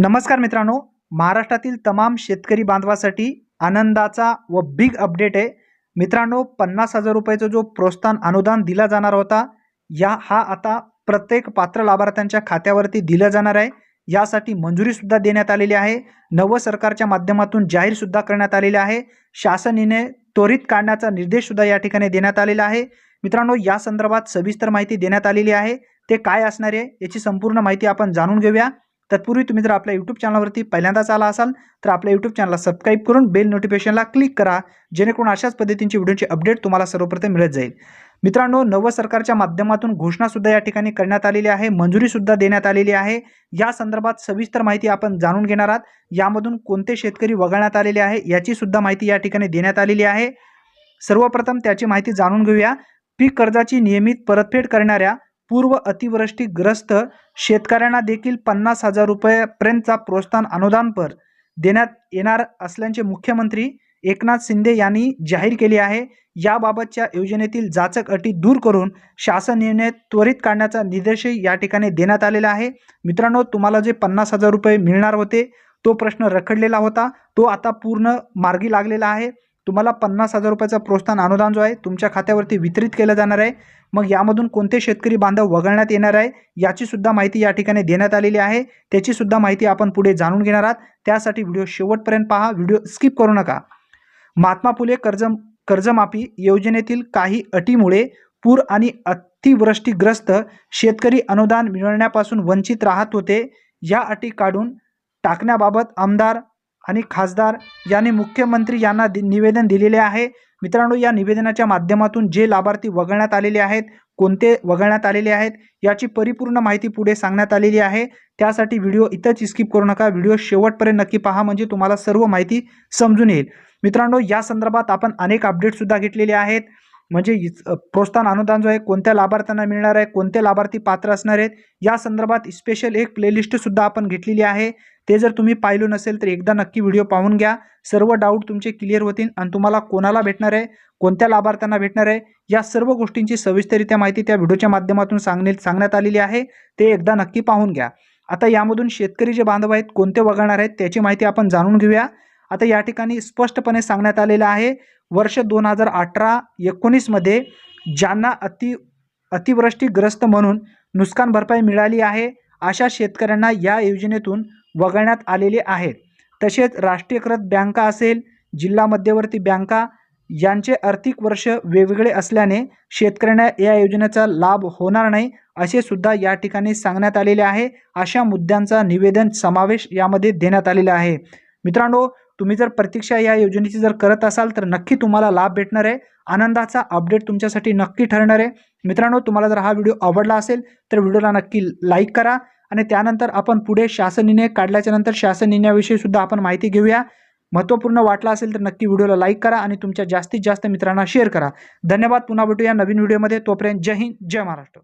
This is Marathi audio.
नमस्कार मित्रांनो महाराष्ट्रातील तमाम शेतकरी बांधवासाठी आनंदाचा व बिग अपडेट आहे. मित्रांनो पन्नास हजार रुपयाचा जो प्रोत्साहन अनुदान दिला जाणार होता या हा आता प्रत्येक पात्र लाभार्थ्यांच्या खात्यावरती दिलं जाणार आहे. यासाठी मंजुरीसुद्धा देण्यात आलेली आहे. नवं सरकारच्या माध्यमातून जाहीरसुद्धा करण्यात आलेले आहे. शासनीने त्वरित काढण्याचा निर्देशसुद्धा या ठिकाणी देण्यात आलेला आहे. मित्रांनो या संदर्भात सविस्तर माहिती देण्यात आलेली आहे. ते काय असणार आहे याची संपूर्ण माहिती आपण जाणून घेऊया. तत्पूर्वी तुम्ही जर आपल्या यूट्यूब चॅनलवरती पहिल्यांदाच आला असाल तर आपल्या यूट्यूब चॅनलला सबस्क्राईब करून बेल नोटिफिकेशनला क्लिक करा जेणेकरून अशाच पद्धतींची व्हिडिओची अपडेट तुम्हाला सर्वप्रथम मिळत जाईल. मित्रांनो नवं सरकारच्या माध्यमातून घोषणासुद्धा या ठिकाणी करण्यात आलेली आहे मंजुरीसुद्धा देण्यात आलेली आहे. या संदर्भात सविस्तर माहिती आपण जाणून घेणार आहात. यामधून कोणते शेतकरी वगळण्यात आलेले आहे याचीसुद्धा माहिती या ठिकाणी देण्यात आलेली आहे. सर्वप्रथम त्याची माहिती जाणून घेऊया. पीक कर्जाची नियमित परतफेड करणाऱ्या पूर्व अतिवृष्टीग्रस्त शेतकऱ्यांना देखील पन्नास हजार रुपयापर्यंतचा प्रोत्साहन अनुदानपर देण्यात येणार असल्याचे मुख्यमंत्री एकनाथ शिंदे यांनी जाहीर केले आहे. याबाबतच्या योजनेतील जाचक अटी दूर करून शासन निर्णय त्वरित काढण्याचा निर्देशही या ठिकाणी देण्यात आलेला आहे. मित्रांनो तुम्हाला जे पन्नास हजार रुपये मिळणार होते तो प्रश्न रखडलेला होता. तो आता पूर्ण मार्गी लागलेला आहे. तुम्हाला पन्नास हजार रुपयाचा प्रोत्साहन अनुदान जो आहे तुमच्या खात्यावरती वितरित केलं जाणार आहे. मग यामधून कोणते शेतकरी बांधव वगळण्यात येणार आहे याचीसुद्धा माहिती या ठिकाणी देण्यात आलेली आहे. त्याचीसुद्धा माहिती आपण पुढे जाणून घेणार आहात. त्यासाठी व्हिडिओ शेवटपर्यंत पहा व्हिडिओ स्किप करू नका. महात्मा फुले कर्ज कर्जमाफी योजनेतील काही अटीमुळे पूर आणि अतिवृष्टीग्रस्त शेतकरी अनुदान मिळवण्यापासून वंचित राहत होते. या अटी काढून टाकण्याबाबत आमदार आणि खासदार यांनी मुख्यमंत्री यांना दि निवेदन दिलेले आहे. मित्रांनो या निवेदनाच्या माध्यमातून जे लाभार्थी वगळण्यात आलेले आहेत कोणते वगळण्यात आलेले आहेत याची परिपूर्ण माहिती पुढे सांगण्यात आलेली आहे. त्यासाठी व्हिडिओ इथंच स्किप करू नका. व्हिडिओ शेवटपर्यंत नक्की पहा म्हणजे तुम्हाला सर्व माहिती समजून येईल. मित्रांनो या संदर्भात आपण अनेक अपडेटसुद्धा घेतलेले आहेत. म्हणजे इच- प्रोत्साहन अनुदान जो आहे कोणत्या लाभार्थ्यांना मिळणार आहे कोणते लाभार्थी पात्र असणार आहेत या संदर्भात स्पेशल एक प्लेलिस्टसुद्धा आपण घेतलेली आहे. ते जर तुम्ही पाहिलं नसेल तर एकदा नक्की व्हिडिओ पाहून घ्या. सर्व डाऊट तुमचे क्लिअर होतील आणि तुम्हाला कोणाला भेटणार आहे कोणत्या लाभार्थ्यांना भेटणार आहे या सर्व गोष्टींची सविस्तरित्या माहिती त्या व्हिडिओच्या माध्यमातून सांगणे सांगण्यात आलेली आहे. ते एकदा नक्की पाहून घ्या. आता यामधून शेतकरी जे बांधव आहेत कोणते वगळणार आहेत त्याची माहिती आपण जाणून घेऊया. आता या ठिकाणी स्पष्टपणे सांगण्यात आलेलं आहे वर्ष दोन हजार अठरा एकोणीसमध्ये ज्यांना अति अतिवृष्टीग्रस्त म्हणून नुकसान भरपाई मिळाली आहे अशा शेतकऱ्यांना या योजनेतून वगळण्यात आलेले आहेत तसेच राष्ट्रीयकृत बँका असेल जिल्हा मध्यवर्ती बँका यांचे आर्थिक वर्ष वेगवेगळे असल्याने शेतकऱ्यांना या योजनेचा लाभ होणार नाही असे सुद्धा या ठिकाणी सांगण्यात आलेले आहे. अशा मुद्द्यांचा निवेदन समावेश यामध्ये देण्यात आलेला आहे. मित्रांनो तुम्ही जर प्रतीक्षा या योजनेची जर करत असाल तर नक्की तुम्हाला लाभ भेटणार आहे. आनंदाचा अपडेट तुमच्यासाठी नक्की ठरणार आहे. मित्रांनो तुम्हाला जर हा व्हिडिओ आवडला असेल तर व्हिडिओला नक्की लाईक करा आणि त्यानंतर आपण पुढे शासन निर्णय काढल्याच्या नंतर शासन निर्णयाविषयी सुद्धा आपण माहिती घेऊया. महत्त्वपूर्ण वाटला असेल तर नक्की व्हिडिओला लाईक करा आणि तुमच्या जास्तीत जास्त मित्रांना शेअर करा. धन्यवाद. पुन्हा भेटूया नवीन व्हिडिओमध्ये तोपर्यंत जय हिंद जय महाराष्ट्र.